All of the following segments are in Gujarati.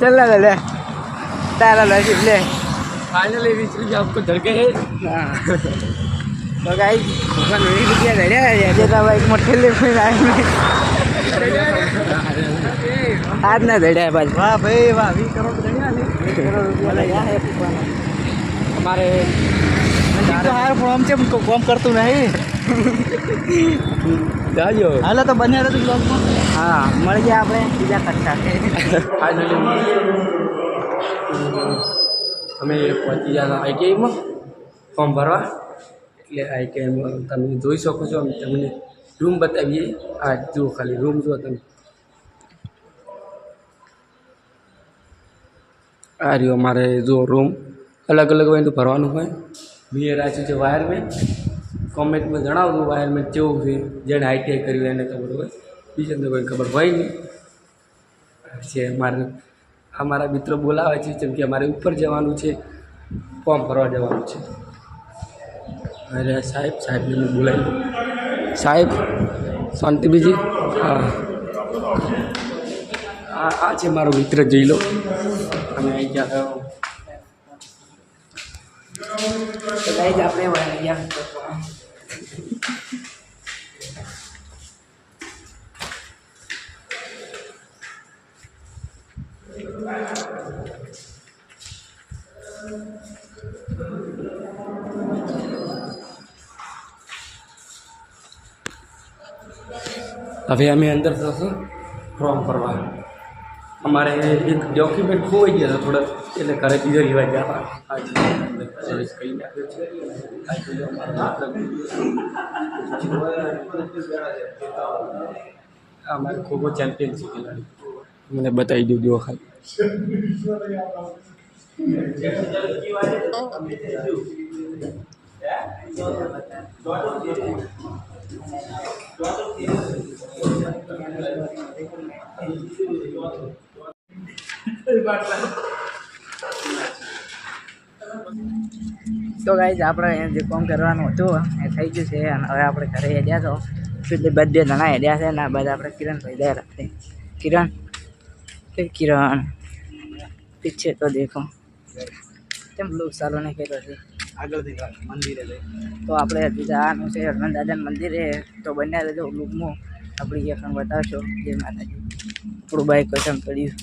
चल ले ले तारा नसीब ले फाइनली वीस रुपये आपको धड़के है हाँ तो गाइस दुकान वीस रुपया धड़्या है જે તો એક મોટે લે ફેર આજ ના ધડ્યા ભાઈ वाह भाई वाह वीस करोड़ धड़िया ने કરોડ રૂપિયા લઈ આ हमारे तो हार પણ આમ કેમ કોમ કરતું નહીં જાજો. હાલો તો બન્યા રહેતું બ્લોગમાં હા મળી ગયા આપણે બીજા ખર્ચા અમે પહોંચી ગયા આઈટીઆઈમાં. ફોર્મ ભરવા. એટલે આઈટીઆઈમાં તમે જોઈ શકો છો તમને રૂમ બતાવીએ. આ જુઓ ખાલી રૂમ જુઓ તમે. આ રહ્યો અમારે જો રૂમ અલગ અલગ હોય તો ભરવાનું હોય. મેં રાખ્યું છે વાયરમેન કોમેન્ટમાં જણાવજો વાયરમેન્ટ કેવું છે, જેણે આઈટીઆઈ કર્યું એને ખબર હોય. બીજાને તો કોઈ ખબર હોય નહીં. છે મારે અમારા મિત્રો બોલાવે છે, જેમ કે અમારે ઉપર જવાનું છે, ફોર્મ ભરવા જવાનું છે. અરે સાહેબ, સાહેબને મેં બોલાવી સાહેબ, શાંતિ બીજી? હા. આ આ છે મારો મિત્ર જોઈ લો અમે અહીં ગયા. તો આપણે ગયા હવે અમે અંદર જશું ફોર્મ ભરવા અમારે એક ડોક્યુમેન્ટ ખોવાઈ ગયા હતા થોડા એટલે ઘરે બીજો લેવા ગયા હતા આજે સર્વિસ કરી નાખ્યો છે આ જોઈ લો અમારો મિત્ર. આ અમારે ખોખો ચેમ્પિયન છે ખેલાડી મને બતાવી દઉં જો ખાલી તો ગાઈઝ આપણે જે કોમ કરવાનું હતું એ થઈ ગયું છે અને હવે આપણે ઘરે હેડ્યા તો એટલે બધે જણા હેડ્યા છે ને આ બધા આપણે કિરણભાઈ દયા રાખે કિરણ? કે કિરણ? પીછે તો દેખો. કેમ લોક સારો નહીં કહેતો છે? આગળથી મંદિરે તો આપણે હજી જવાનું છે હનુમાન દાદાના મંદિરે. તો બન્યા રહેજો લુકમાં આપણી એકણ બતાવશો જે માતાજી. આપણું બાઈક કસમ કર્યું.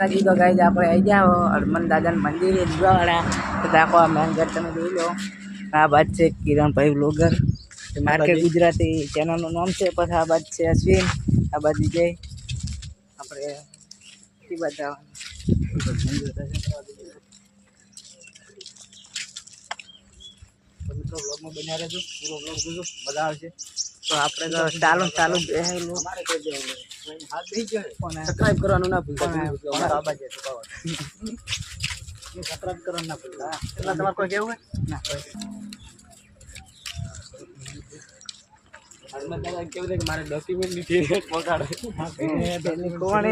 બાકી તો ગાઈ આપણે આવી જાઓ. હનુમાન દાદાના મંદિરે દીવાવાળા તો દાખો આ મેન ઘર તમે જોઈ લો. આ બાદ છે કિરણભાઈ બ્લોગર માર્કેટ ગુજરાતી ચેનલનું નામ છે પછી આ બાદ છે અશ્વિન. આ બાદ વિજય આપણે એ બધા મિત્રો બ્લોગમાં બન્યા રહેજો. પૂરો બ્લોગ જોજો. મજા આવશે. તો આપણે તો ચાલુ ને ચાલુ જ બેહેલું કોને સબસ્ક્રાઇબ કરવાનું ના ભૂલતા કોને અમારા અમારા બાજુ સબસ્ક્રાઇબ કરવાનું ના ભૂલતા એટલા તમારે કોઈ કેવું હોય ના કોઈ હાલમાં દાદા કેવું છે કે મારે ડોક્યુમેન્ટ નથી પગાડે એની કોણે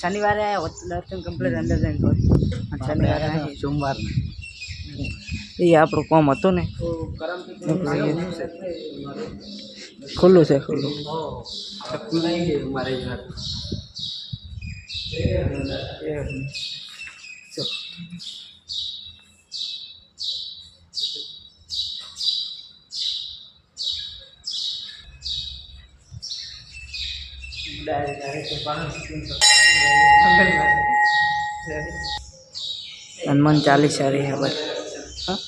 શનિવારે દર્શન કમ્પ્લીટ અંદર જઈને અને શનિવારે. સોમવાર એ આપણું કોમ હતું ને ખુલ્લું છે ખુલ્લું અમારે હનુમાન ચાલીસા રહી હવે હા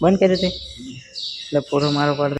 બંધ કરી દે એટલે પૂરો મારો પાડ